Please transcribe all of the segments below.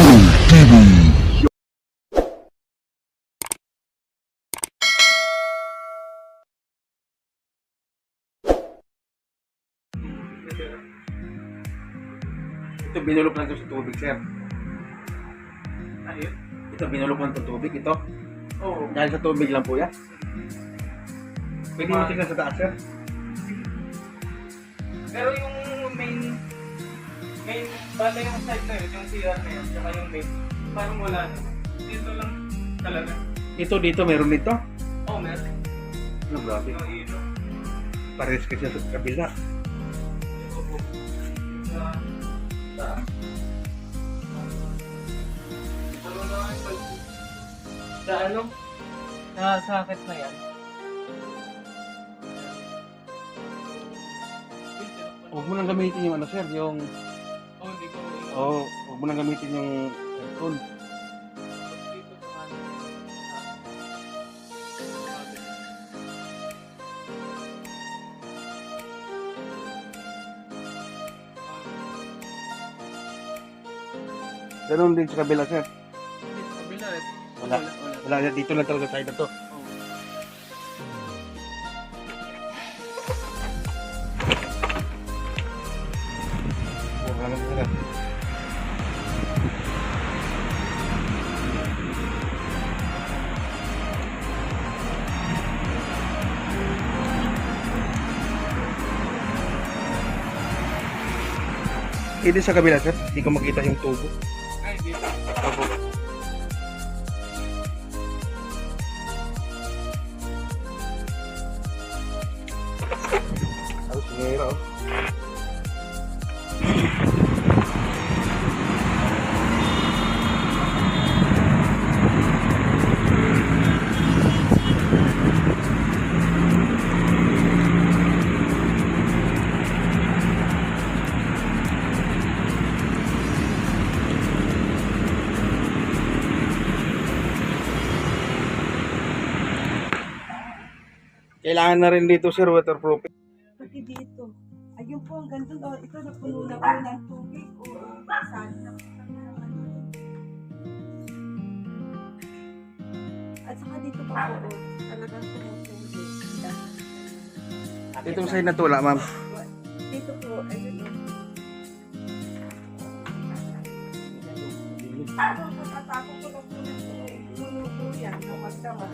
Boom TV. Ito binulok lang ito sa tubig, sir. Ayun. Ito binulok lang ito tubig, ito. Oo. Dahil sa tubig lang po yan. Pwede mo tingnan sa taas, sir. Pero yung main, main, bala yung side na yun, yung CR na yun, tsaka yung main, parang wala na. Dito lang talaga. Ito dito, meron dito. Oh, meron. Ano, grabe. Yung ilo. Pares kasi sa kabila. Ito po. Sa, sa, ano na sa ano? Sa socket na yan. Huwag mo nang gamitin yung ano, sir, yung... Ko. Oh, huwag mo nang gamitin yung ano. Ganun din sa kabila, sir. Sa kabila eh. Wala. Wala. Wala, dito lang talaga tayo na to. Ito sa kabila, sir. Hindi ko makita yung tubo. Ay, dito. Opo. Tapos sinira, oh. Kailangan na rin dito, sir, waterproofing. Pati dito. Ayun po, ang ganda. Oh, ito napuno na po ng tubig. O, na ng ano. At saka dito pa po, oh, talagang tumutulog. Itong side na to, wala, ma'am. Dito po, ayun o. Ako, pagkatapos ko lang po ng puno po yan, na magdama.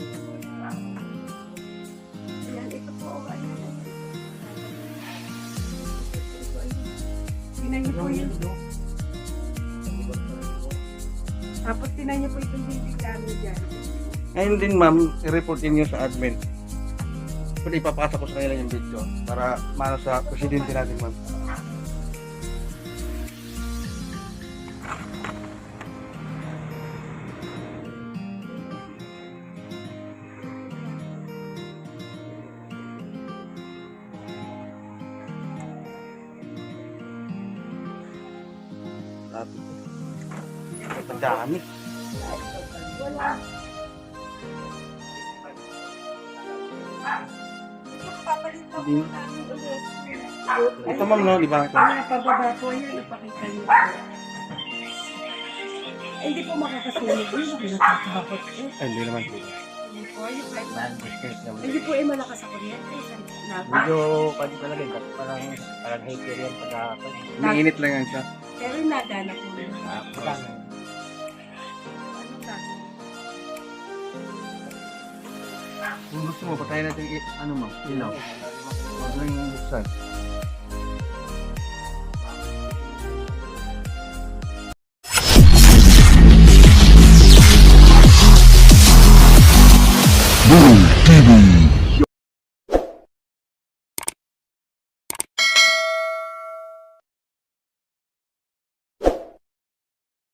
Po yun. Tapos tinan niyo po itong bibig namin dyan. Ngayon din, ma'am, i-reportin nyo sa admin. Pwede ipapasa ko sa kanila yung video para mano sa presidente natin, ma'am. Grabe. Ang dami. Wala. Po. Ito, ma'am, no? Di ba? Ito. Mga pababa po yan, napakita niyo po. Eh, Hindi po makakasunod yun, hindi natatakot eh. Ay, hindi naman. Hindi po, yung hindi po eh malakas sa kuryente. Napa. Medyo pwede talaga parang, parang hater yan pag ako. Umiinit lang yan siya. Pero nadana po rin. Ba? Kung gusto mo, patayin natin i- ano mo, ilaw. Huwag lang yung buksan.